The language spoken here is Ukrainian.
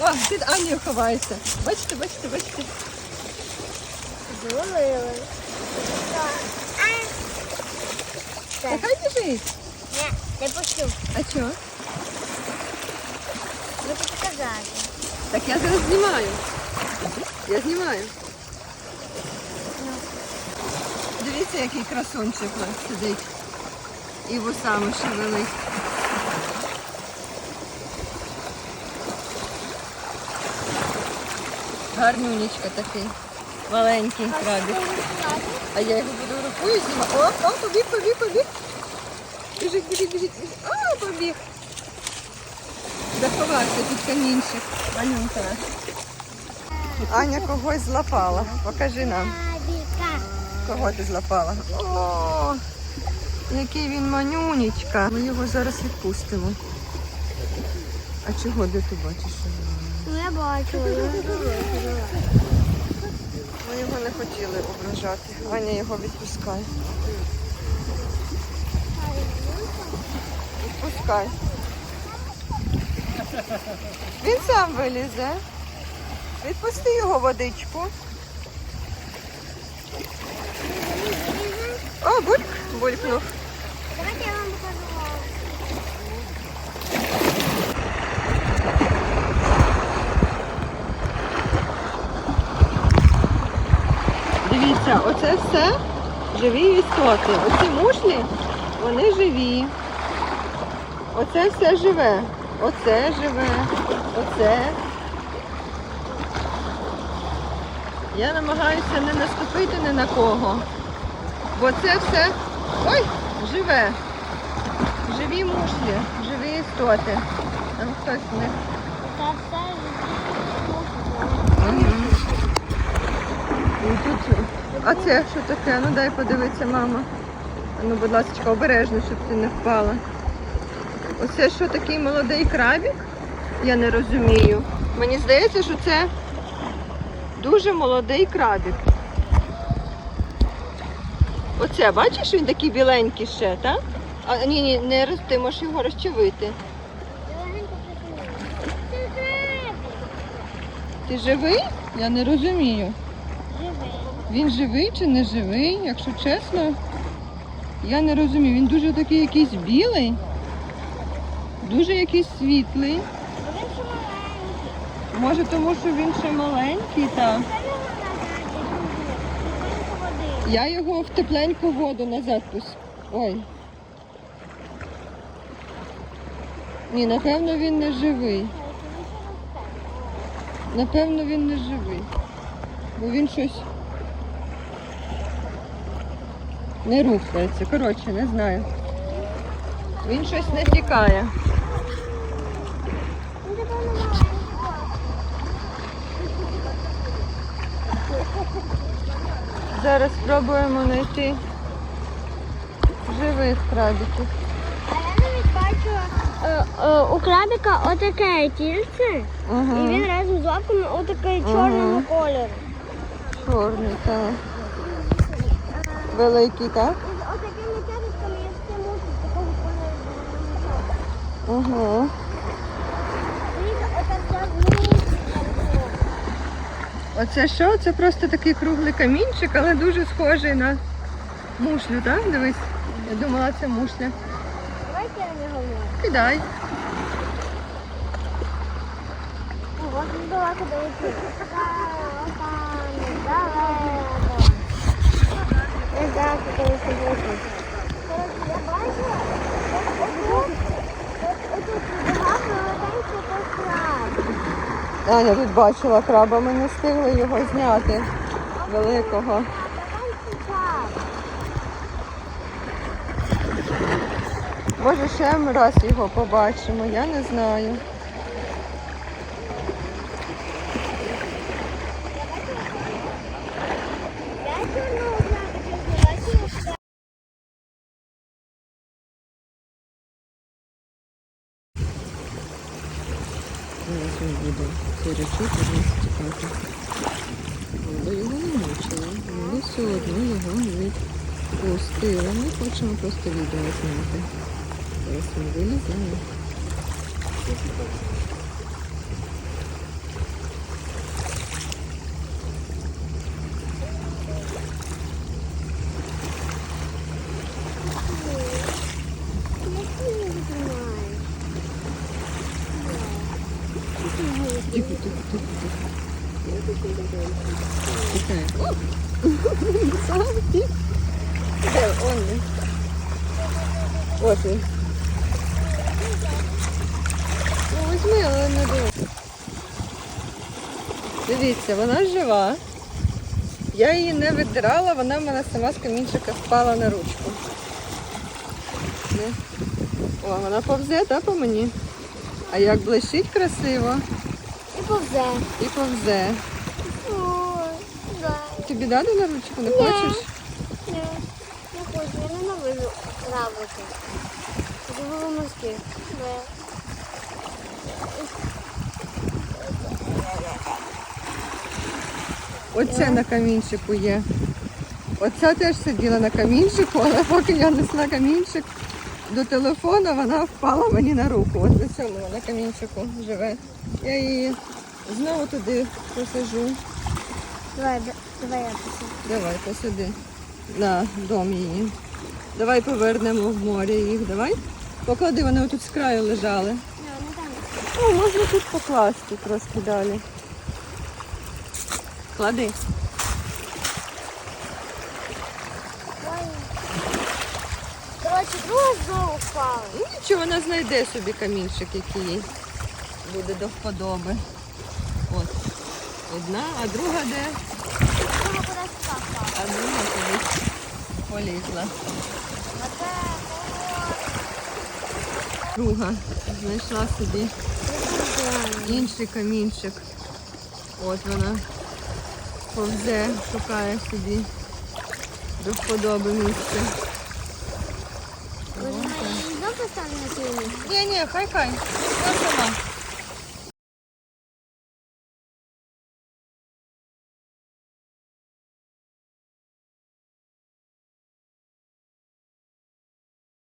О, під Анією ховається. Бачите, бачите, бачите. Зловили. Та хай біжить. Ні, не пущу. А чого? Хочу показати. Так я зараз знімаю. Я знімаю. Дивіться, який красунчик у нас сидить. І вусами шевелить. Гарнюнечка такий. Маленький крабик. А я його буду рукою знімати. О, о, побіг, побіг, побіг. Біжить, біжить, біжить. А, побіг. Заховався під камінчик. Анюнка. Аня когось злапала. Покажи нам, кого ти злапала. О, який він манюнечка. Ми його зараз відпустимо. А чого де ти бачиш? Ну я бачу. Ми його не хотіли ображати. Аня його відпускає. Відпускай. Він сам вилізе. Відпусти його водичку. О, бульк, булькнув. Давайте я вам покажу. Дивіться, оце все живі істоти. Оці мушлі, вони живі. Оце все живе. Оце живе. Оце. Я намагаюся не наступити ні на кого. Бо це все ой, живе. Живі мушлі, живі істоти. Там хтось них. Це все Мгм. І тут, а це що таке? Ну дай подивитися, мама. Ну, будь ласка, обережно, щоб ти не впала. Оце що такий молодий крабік? Я не розумію. Мені здається, що це дуже молодий крабік. Оце, бачиш, він такий біленький ще, так? А ні, ні, не роз, ти можеш його розчавити. Ти живий? Я не розумію. Він живий чи не живий, якщо чесно, я не розумію. Він дуже такий якийсь білий, дуже якийсь світлий. Може, тому що він ще маленький, та Це його назад. води. я його в тепленьку воду назад пус. Ой. Ні, напевно, він не живий. Напевно, він не живий. Бо він щось не рухається. Коротше, не знаю. Він щось не тікає. Зараз спробуємо знайти живих бачу е, е, у крабіка отаке тільце, і він разом з лапками Ага. чорного кольору. чорний, так. Великий, так? З отакими тяточками я ще можу такого кольору. Угу. Оце що? Це просто такий круглий камінчик, але дуже схожий на мушлю, так? Дивись. Я думала, це мушля. Давайте я не говорю. Кидай. Ого. Не коли це буде. Коротше, я бачила, як отут, от отут багато велетенький краб. Аня тут бачила краба, ми не встигли його зняти. Великого. Може, ще ми раз його побачимо, я не знаю. Я чорного крабика не бачила. Він буде речок від нас тікати. Бо його не мучили. Ми все одно його відпустили. Ми хочемо просто відео зняти. Зараз він вилізає. Де он? він? Ось він. Ну, візьми, але не дивись. Дивіться, вона жива. Я її не віддирала, вона в мене сама з камінчика впала на ручку. О, вона повзе, так, по мені? А як блищить красиво І повзе. і повзе. Тобі дати на ручку, не хочеш? Ні, не хочу, я ненавижу равлики. Морських. Да. Оце на камінчику є. Оця теж сиділа на камінчику, але поки я несла камінчик до телефону, вона впала мені на руку. От на цьому вона камінчику живе. Я її знову туди посажу. Давай, да- давай я посажу. Давай, посади на дом її. Давай повернемо в море їх. Давай. Поклади, вони тут з краю лежали. Ну, можна тут покласти трошки далі. Клади. Коротше, друга знову впала. Ну, Нічого, вона знайде собі камінчик, який їй буде до вподоби. Одна, а друга де? Туди. А друга кудись полізла. Друга знайшла собі інший камінчик. От вона повзе, шукає собі до вподоби місце. Ні, ні, хай хай. Вона сама.